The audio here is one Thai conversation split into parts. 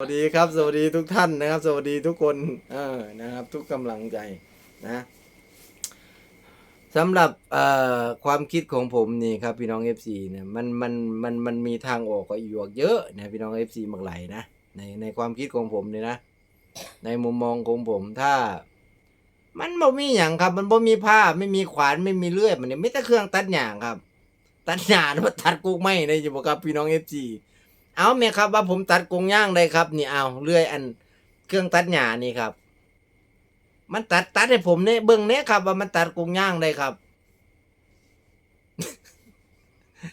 สวัสดีครับ สวัสดีทุกท่านนะครับ สวัสดีทุกคนเออนะครับ ทุกกำลังใจนะสำหรับเอ่อความคิดของผมนี่ครับพี่น้อง FC เนี่ยมันมันมันมันมีทางออกก็อยู่เยอะนะพี่น้อง FC มักไหลนะในในความคิดของผมเนี่ยนะ ในมุมมองของผมถ้า มันบ่มีอย่างครับ มันบ่มีผ้าไม่มีขวานไม่มีเลื่อยมันเนี่ยไม่แต่เครื่องตัดหญ้าครับ ตัดหญ้ามาตัดกุกไม้ได้อยู่บ่ครับพี่น้อง FC เอาแม่ครับว่าผมตัดกงย่างได้ครับ นี่เอาเลื่อยอันเครื่องตัดหญ้านี่ครับ มันตัดตัดให้ผมเนี่ยเบิ่งเนี่ยครับ ว่ามันตัดกงย่างได้ครับ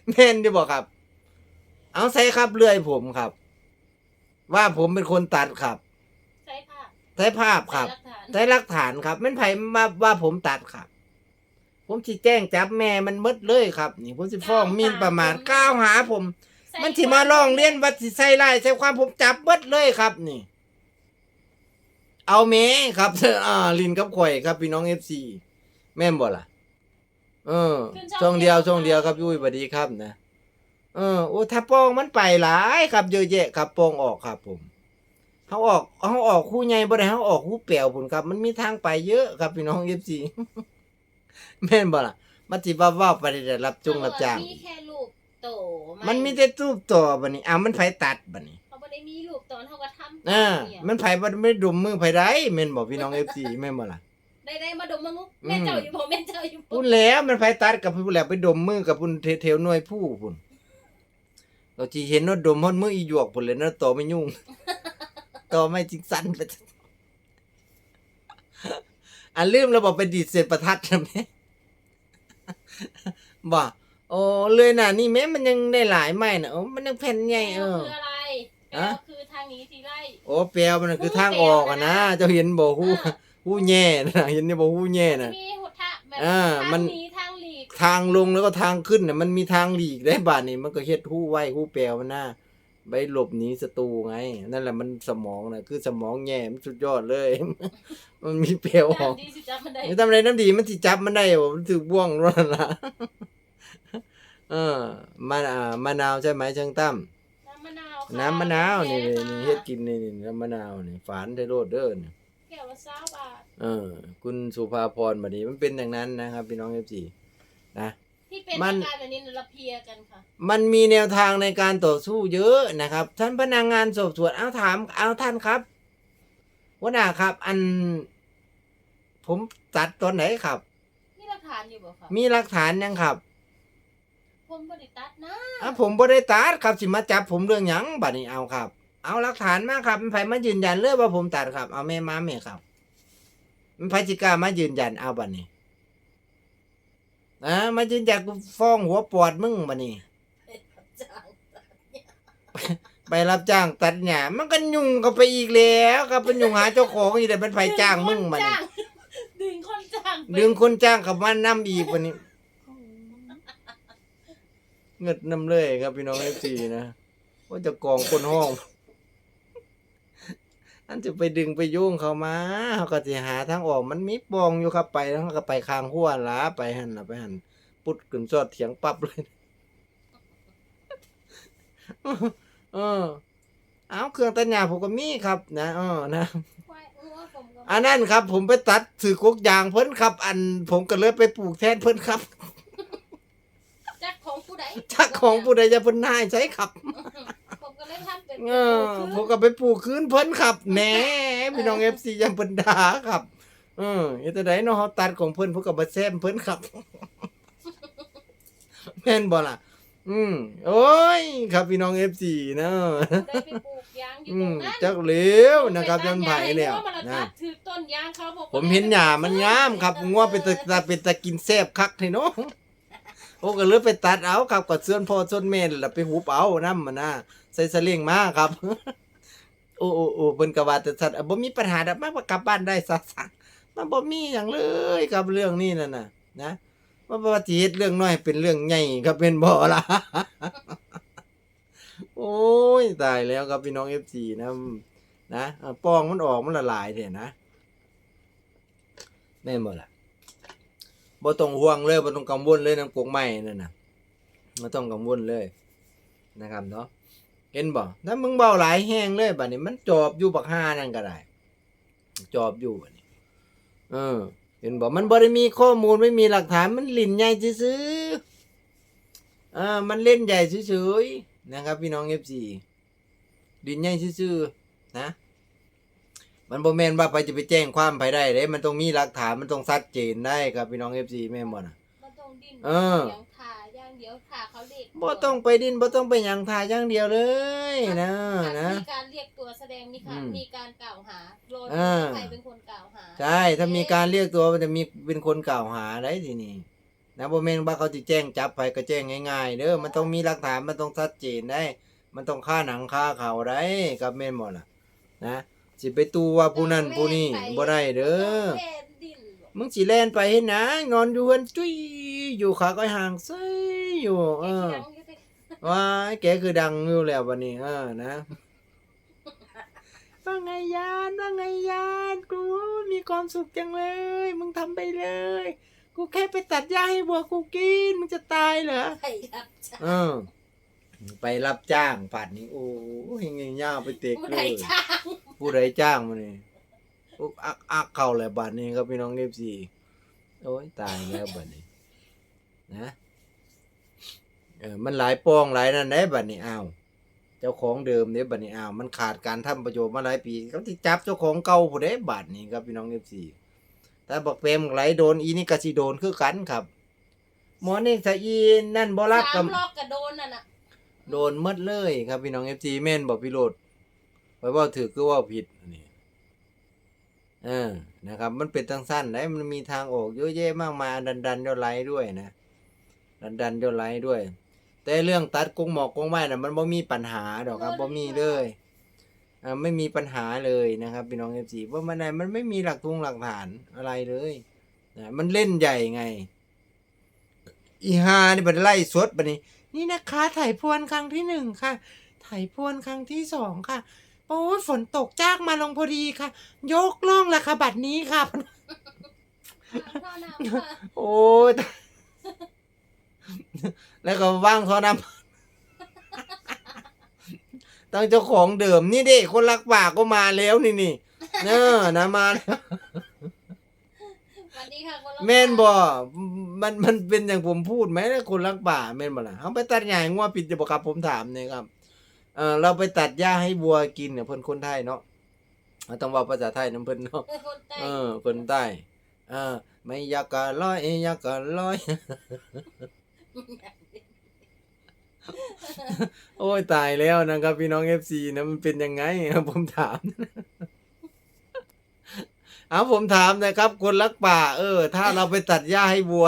แม่นดีบอกครับ เอาใส่ครับเลื่อยผมครับ ว่าผมเป็นคนตัดครับใช่ค่ะใช้ภาพครับใช้หลักฐานใช้หลักฐานครับมันไผมาว่าผมตัดครับ ผมสิแจ้งจับแม่มันหมดเลยครับ นี่ผมสิฟ้องหมินประมาทกล่าวหาผมใส่ มันสิมาร้องเรียนว่าสิใส่ไล่ใส่ความผมจับเบิดเลยครับนี่ เอาเมครับอ่าลินกับข่อยครับพี่น้องเอฟซีแม่นบ่ล่ะ เออช่องเดียวช่องเดียวครับยุ้ยสวัสดีครับนะเออโอ้ถ้าปองมันไปหลายครับเยอะแยะครับปองออกครับผมเขาออกเขาออกคู่ใหญ่บ่ได้เขาออกคู่เปลี่ยวผลครับ มันมีทางไปเยอะครับพี่น้องเอฟซีแม่นบ่ล่ะมันสิว่าว่าไปได้รับจงรับจ้างมีแค่รูป โตมันมีแต่รูปต่อบัดนี้อ้าวมันไผตัดบัดนี้เขาไม่ได้มีรูปตอนเขาก็ทำอ่าเนี่ยมันไผบ่ไม่ดมมือไผได้แม่นบ่พี่น้อง FC แม่นบ่ล่ะได้ได้มาดมมึงแม่เจ้าอยู่บ่แม่เจ้าอยู่บ่พูดแล้วมันไผตัดกับผู้แล้วไปดมมือกับพุ่นเทวๆหน่วยผู้พุ่นเราสิเห็นว่าดมฮอดมืออีหยวกพุ่นเลยนะต่อไม่ยุ่งต่อไม่จริงสั้นไปอันลืมแล้วบอกไปดีดเศษประทัดนะแม่บ่ โอ้เลยน่ะ นี่แม่มันยังได้หลายไม้น่ะโอ้มันยังแผ่นใหญ่เออ คืออะไรแปลฮะ ว่าคือทางนี้ทีไล่โอ้แปลวมันนะคือทางออกอะนะเจ้าเห็นบ่ฮู้อ่า ฮู้แย่นะเห็นนี่บ่ฮู้แย่นะมีหุทะแบบอ่ามัทาน งหนี้ทางหลีกทางลงแล้วก็ทางขึ้นน่ะมันมีทางหลีกได้บาดนี้มันก็เฮ็ดฮู้ไว้ฮู้แปลวมันน่ะไปหลบหนีศัตรูไง นั่นแหละมันสมองน่ะคือสมองแย่มันสุดยอดเลย มันมีแปลวออกน้ำดีสิจับมันได้ไม่ทำอะไรน้ำดีมันสิจับมันได้บ่มันถือบ่วงนั่นล่ะ เออมันอ่ามะนาวใช่ไหมช่างตั้มน้ำมะนาวค่ะน้ำมะนาวนี่แก้นี่ค่ะนี่เฮ็ดกินนี่นี่น้ำมะนาวนี่ฝานได้โลดเด้อนี่แก้วละ20บาทเออ คุณสุภาพรบัดนี้มันเป็นอย่างนั้นนะครับ พี่น้อง FC นะ ที่เป็นมัน อาการแบบนี้เราเพลียกันค่ะมันมีแนวทางในการต่อสู้เยอะนะครับ ท่านพนักงานสอบสวนเอาถามเอาท่านครับหัวหน้าครับ อัน ผมตัดตอนไหนครับมีหลักฐานอยู่บ่คะมีหลักฐานยังครับ ผมบ่ได้ตัดนะอะผมบ่ได้ตัดครับสิมาจับผมเรื่องหยังบัดนี้เอาครับ เอาหลักฐานมาครับมันไผมายืนยันเลยว่าผมตัดครับ เอาแม่มาแม่ครับ มันไผสิกล้ามายืนยันเอาบัดนี้อ่ามายืนยันกูฟ้องหัวปอดมึงบัดนี้จ้างไปรับจ้างตัดหญ้ามันก็ยุ่งเข้าไปอีกแล้วครับเป็นยุ่งหาเจ้าของอีกแต่เป็นไผจ้างมึงบัดนี้ ดึงคนจ้างไปดึงคนจ้างเข้ามานํอีกบัดนี้ เงิดน้ำเลยครับพี่น้อง FC นะว่าจะกองคนห้องอันจะไปดึงไปโยุ่งเขามาเขาก็สิหาทางออกมันมีปองอยู่ครับไปแล้วเขาก็ไปคางหัวหลาไปหันละไปหันปุดขึ้นซอดเถียงปั๊บเลยเออเอาเครื่องตัดหญ้าผมก็มีครับ นะเออนะอันนั้นครับ ผมไปตัดถือกกยางเพิ่นครับ อันผมก็เลยไปปลูกแทนเพิ่นครับ ผู้ใดชักของผู้ใดจะเพิ่นนายใช้ครับ ผมก็เลยทำเป็นเออผมก็ไปปลูกคืนเพิ่นครับแหน่พี่น้อง FC ยังเพิ่นด่าครับ เออเฮ็ดจั่งใดเนาะเฮาตัดของเพิ่นเพิ่นก็บ่แซมเพิ่นครับแม่นบ่ล่ะ อืมโอ้ย ครับพี่น้อง FC เนาะได้ไปปลูกยางอยู่อืตรมงนั้นจักเหลวนะครับจนไผแล้วนะนะถือต้นยางเขาบอกผมเห็นหญ้ามันงามครับงัวเป็นตาตาเป็นตากินแซ่บคักให้เนาะ โอ้ก็เลยไปตัดเอาครับกับเสื้อนพ่อส่วนแม่นั่นล่ะไปหุบเอานำมันน่ะใส่สลิงมาครับ โอ้โอ้โอ้เพิ่นก็ว่าแต่สัตว์อะบ่มีปัญหาดอกมากว่ากลับบ้านได้ซะซะมันบ่มีหยังเลยกับเรื่องนี้นั่นน่ะ นะว่าว่าสิเฮ็ดเรื่องน้อยเป็นเรื่องใหญ่ก็เป็นบ่ล่ะโอ้ยตายแล้วครับพี่น้อง FC นะนะอะปองมันออกมันละลายแท้นะแม่นบ่ล่ะ บ่ต้องห่วงเลยบ่ต้องกังวลเลยน้ำกกใหม่นั่นน่ะบ่ต้องกังวลเลยนะครับเนาะเห็นบ่ถ้ามึงเบาหลายแห้งเลยบัดนี้ มันจอบอยู่บักห้านั่นก็ได้ จอบอยู่บัดนี้เออ เห็นบ่มันบ่ได้มีข้อมูลไม่มีหลักฐานมันลินใหญ่ซื่อๆอ่ามันเล่นใหญ่เฉยๆนะครับ พี่น้อง FC ลิ้นใหญ่ซื่อๆนะ มันบ่แม่นว่าไปจะไปแจ้งความไปได้เด้ มันต้องมีหลักฐานมันต้องชัดเจนได้ครับพี่น้อง FC แม่นบ่น่ะมันต้องดิ้นเออ เดี๋ยวขาย่างเดี๋ยวขาเขาเรียกบ่ต้องไปดินบ่ต้องไปหยังทาอย่างเดียวเลยนะนะ มีการเรียกตัวแสดงมีการอืมมีการกล่าวหาโลนอ่า ใครเป็นคนกล่าวหาใช่ ถ้ามีการเรียกตัวมันจะมีเป็นคนกล่าวหาได้ทีนี้นะบ่แม่นว่าเขาสิแจ้งจับไปก็แจ้งง่ายๆเด้อมันต้องมีหลักฐานมันต้องชัดเจนได้ มันต้องค่าหนังค่าเขาได้กับแม่นบ่ล่ะ นะ สิไปตู้ว่าผู้นั้นผู้นี้บ่ได้เด้อแล่นดิ้นมึงสิแล่นไปเฮ็ดหยังนอนอยู่เฮือนจุ้ยอยู่ขาก็ห่างเซยอยู่เออไอ้ที่ดังอยู่แต่ว้ายแกคือดังอยู่แล้ววันนี้เออนะว่าไงยานว่าไงยานกูมีความสุขจังเลย มึงทำไปเลย กูแค่ไปตัดหญ้าให้วัวกูกินมึงจะตายเหรอใครรับจ้างเออไปรับจ้างปัดนี้โอ้ยเงี้ยย่าไปเตะผู้เลใดยจ้าง ผู้ใดจ้างมาเนี่ยอุกอักอักเข้าเลยบัดนี้ครับพี่น้องเอฟซีโอ้ยตายแล้วบัดนี้ นะเออมันหลายปองหลายนั่นได้บัดนี้อ้าวเจ้าของเดิมเนี่ยบัดนี้อ้าวมันขาดการทำประโยชน์มาหลายปีเขาที่จับเจ้าของเก่าผู้ใดบัดนี้ครับพี่น้องเอฟซีถ้าบอกเปรมไหลโดนอีนี่กะสิโดนคือกันครับ หมอนี่ถ้าอีนั่นบ่รักสากับมรอบกระโดนน่ะน่ะโดนหมดเลยครับพี่น้องเอฟซีแม่นบอกพี่โรด ไปว่าถือคือว่าผิดนี่เออนะครับ มันเป็นทางสั้นได้มันมีทางออกเยอะแยะมากมายดันดันเดยวไลด้วยนะดันดันเดยวไลด้วย แต่เรื่องตัดกงหมอกกงไม้น่ะมันบ่มีปัญหาดอกครับบ่มีเลยอ่าไม่มีปัญหาเลยนะครับพี่น้องเอฟซีเพราะมันไหนมันไม่มีหลักทุงหลักฐานอะไรเลยนะมันเล่นใหญ่ไง อีฮานี่บันไล่สดบันนี้ นี่นะคะถ่ายพวนครั้งที่หนึ่งค่ะ ถ่ายพวนครั้งที่สองค่ะ โอ้ยฝนตกจ้ากมาลงพอดีค่ะ ยกล่องละค่ะบัดนี้ค่ะ ท่อน้ำค่ะโอ้ยแล้วก็ว่างท่อน้ำตั้งเจ้าของเดิมนี่เด็คนรักป่าก็มาแล้วนี่นี่เนอนะมาแล้วสวัสดีค่ะคนละแม่นบ่มันมันเป็นอย่างผมพูดไหมคนรักป่าแม่นบ่ล่ะเขาไปตัดหญ้าให้งัวผิดจะบอกครับผมถามเนี่ยครับ เออเราไปตัดหญ้าให้วัวกินเนี่ยเพิ่นคนไทยเนาะเราต้องเว่าภาษาไทยนํเพิ่นเนาะเออคนใต้เออคนใต้เออไม่อยากกะร้อยอยากกะร้อย โอ้ยตายแล้วนะครับ พี่น้อง FC นะมันเป็นยังไงผมถามเอาผมถามนะครับ คนรักป่า เออ ถ้าเราไปตัดหญ้าให้วัว